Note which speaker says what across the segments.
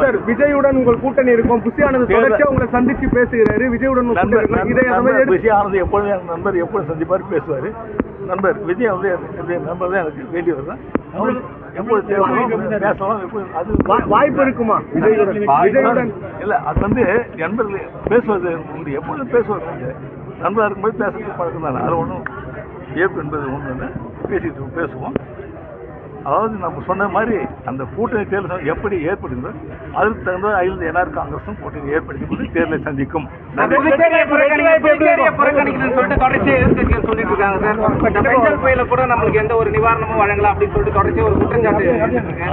Speaker 1: Sir விஜயுடன் உங்கள் கூட்டணி இருக்கும். புசியானது
Speaker 2: தேர்தல்.
Speaker 1: தொடர்ச்சியா உங்களை சந்திச்சு பேசுகிறாரு. விஜயுடன்
Speaker 2: விஜய் ஆனந்த் எப்பொழுதும் என் நண்பர் எப்பொழுதும் சந்திப்பார் பேசுவார். நண்பர் விஜய் வந்து நண்பர் தான் எனக்கு வேண்டியவர் தான் எப்பொழுது எப்பொழுது
Speaker 1: வாய்ப்பு இருக்குமா? விஜயுடன்
Speaker 2: இல்ல. அது வந்து நண்பர்கள் பேசுவது உண்டு. எப்பொழுதும் பேசுவது நண்பராக இருக்கும்போது பேசுறது பழக்கம் தானே அது ஒன்றும் ஏற்பு என்பது ஒன்று பேசிட்டு பேசுவோம். அதாவது நம்ம சொன்ன மாதிரி அந்த கூட்டணி தேர்தல் எப்படி ஏற்படுகிறதோ அதற்கு தகுந்த அகில என்ஆர் காங்கிரஸும் கூட்டணி ஏற்படுத்தி கொண்டு தேர்தலை சந்திக்கும்.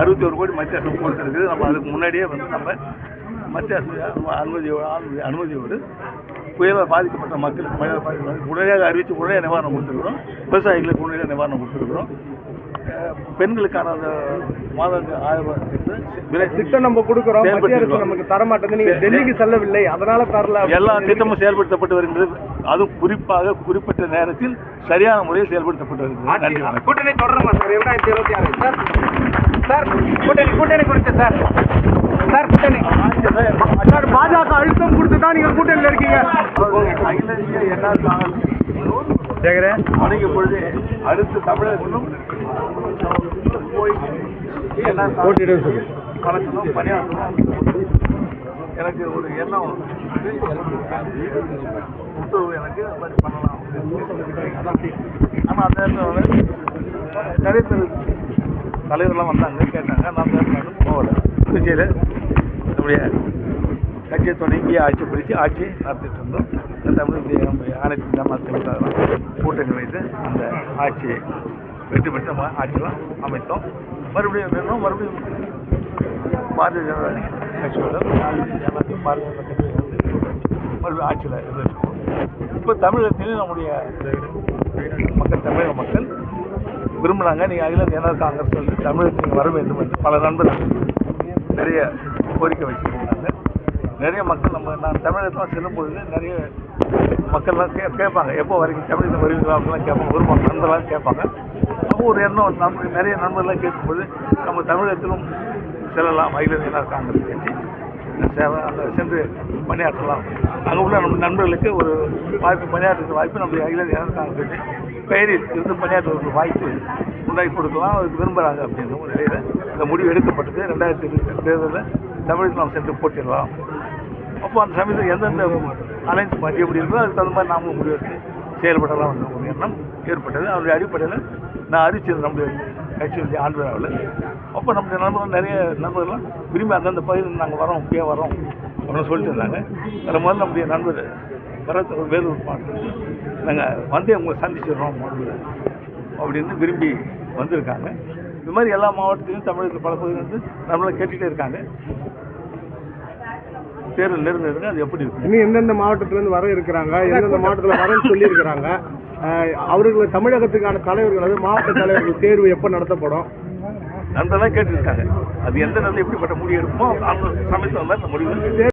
Speaker 2: அறுபத்தி ஒரு கோடி மத்திய அரசு கொடுத்துருக்கு நம்ம அதுக்கு முன்னாடியே வந்து நம்ம மத்திய அரசு அனுமதியோடு அனுமதி அனுமதியோடு புயலால் பாதிக்கப்பட்ட மக்களுக்கு புயலால் பாதிக்கப்பட்ட உடனடியாக அறிவித்து உடனே நிவாரணம் கொடுத்துருக்குறோம். விவசாயிகளுக்கு உடனடியாக நிவாரணம் கொடுத்துருக்குறோம். பெண்களுக்கான அந்த மாதம் ஆயிரம் திட்டம்
Speaker 1: நம்ம கொடுக்குறோம். மத்திய அரசு
Speaker 2: செயல்படுத்திருக்கிறோம்.
Speaker 1: நமக்கு தர மாட்டேங்குது நீங்க டெல்லிக்கு செல்லவில்லை. அதனால தரல
Speaker 2: எல்லா திட்டமும் செயல்படுத்தப்பட்டு வருகிறது. அதுவும் குறிப்பாக குறிப்பிட்ட நேரத்தில் சரியான முறையில் செயல்படுத்தப்பட்டு வருகிறது.
Speaker 3: கூட்டணி தொடருமா சார்? இரண்டாயிரத்தி இருபத்தி ஆறு. சார் சார் கூட்டணி கூட்டணி குறித்து சார். சார் கூட்டணி.
Speaker 1: சார் பாஜக அழுத்தம் கொடுத்து தான் நீங்க கூட்டணியில இருக்கீங்க.
Speaker 2: அகில இந்திய என்ஆர் காங்கிரஸ் வணங்கிய பொழுது அடுத்து தமிழகத்திலும் போய் கலக்கணும் பணியாற்றணும் எனக்கு ஒரு எண்ணம் உத்தரவு எனக்கு அது மாதிரி பண்ணலாம். ஆனால் அந்த நேரத்தில் நிறைய பேர் தலைவர்லாம் வந்தாங்க கேட்டாங்க. நான் அந்த நேரத்தில் போகல. திருச்சியில் நம்முடைய கட்சியை தொடங்கி ஆட்சி பிடிச்சி ஆட்சி நடத்திட்டு இருந்தோம். இந்த தமிழ் அனைத்து தமிழ் திமுக கூட்டணி வைத்து அந்த ஆட்சியை வெற்றி பெற்ற நம்ம ஆட்சியெல்லாம் அமைத்தோம். மறுபடியும் வேணும் மறுபடியும் பாரதிய ஜனதா கட்சியோட எல்லாத்தையும் பாரதிய ஜனதா கட்சியில் மறுபடியும் ஆட்சியில் இருந்திருக்கோம் இப்போ தமிழகத்திலும் நம்முடைய மக்கள் தமிழக மக்கள் விரும்புகிறாங்க நீங்கள் அகில இந்திய என்ஆர் காங்கிரஸ் வந்து தமிழகத்துக்கு வர வேண்டும் என்று பல நண்பர்கள் நிறைய கோரிக்கை வச்சுருந்தாங்க நிறைய மக்கள் நம்ம நான் தமிழகத்தில் செல்லும்போது நிறைய மக்கள்லாம் கே கேட்பாங்க. எப்போ வரைக்கும் தமிழகத்தில் வருவீங்களா அப்படிலாம் கேட்பாங்க. ஒரு மக்கள் நண்பர்லாம் கேட்பாங்க. அப்போ ஒரு எண்ணம் நம்ம நிறைய நண்பர்லாம் கேட்கும்போது நம்ம தமிழகத்திலும் செல்லலாம் அகில காங்கிரஸ் கட்சி சேவை அங்கே சென்று பணியாற்றலாம். அங்கே உள்ள நம்ம நண்பர்களுக்கு ஒரு வாய்ப்பு பணியாற்றுற வாய்ப்பு நம்முடைய அகில காங்கிரஸ் கட்சி பெயரில் இருந்து பணியாற்ற ஒரு வாய்ப்பு உண்டாக்கி கொடுக்கலாம். அதுக்கு விரும்புகிறாங்க அப்படின்ற ஒரு நிலையில் இந்த முடிவு எடுக்கப்பட்டது. ரெண்டாயிரத்தி இருபத்தி தேர்தலில் தமிழகத்தில் நாம் சென்று போட்டிடலாம். அப்போ அந்த சமயத்தில் எந்தெந்த அலைன்ஸ் பார்ட்டி எப்படி இருக்கோ அதுக்கு தகுந்த மாதிரி நாமளும் முடிவெடுத்து செயல்படலாம் என்ற ஒரு எண்ணம் ஏற்பட்டது. அதனுடைய அடிப்படையில் நான் அறிவிச்சது நம்முடைய கட்சியுடைய ஆண்டு விழாவில் அப்போ நம்முடைய நண்பர்கள் நிறைய நண்பர்கள்லாம் விரும்பி அந்தந்த பகுதியில் நாங்கள் வரோம் இப்பயே வரோம் அப்படின்னு சொல்லிட்டு இருந்தாங்க. அதில் முதல்ல நம்முடைய நண்பர் கரத்து வேலூர் மாவட்டத்தில் நாங்கள் வந்து உங்களை சந்திச்சிடுறோம் அப்படின்னு விரும்பி வந்திருக்காங்க. இது மாதிரி எல்லா மாவட்டத்திலும் தமிழகத்தில் பல பகுதியில் வந்து நம்மளை கேட்டுகிட்டே இருக்காங்க. தேர்தல் நெருங்குதுங்க அது எப்படி இருக்கும்
Speaker 1: இன்னும் எந்தெந்த மாவட்டத்துல இருந்து வர இருக்கிறாங்க எந்தெந்த மாவட்டத்துல வரேன்னு சொல்லி இருக்கிறாங்க அவர்கள் தமிழகத்துக்கான தலைவர்கள் அதாவது மாவட்ட தலைவர்கள் தேர்வு எப்போ நடத்தப்படும்?
Speaker 2: நண்பர்களாக கேட்டுருக்காங்க. அது எந்த நேரத்தில் எப்படிப்பட்ட முடிவு எடுக்குமோ அந்த சமயத்தில் அந்த முடிவு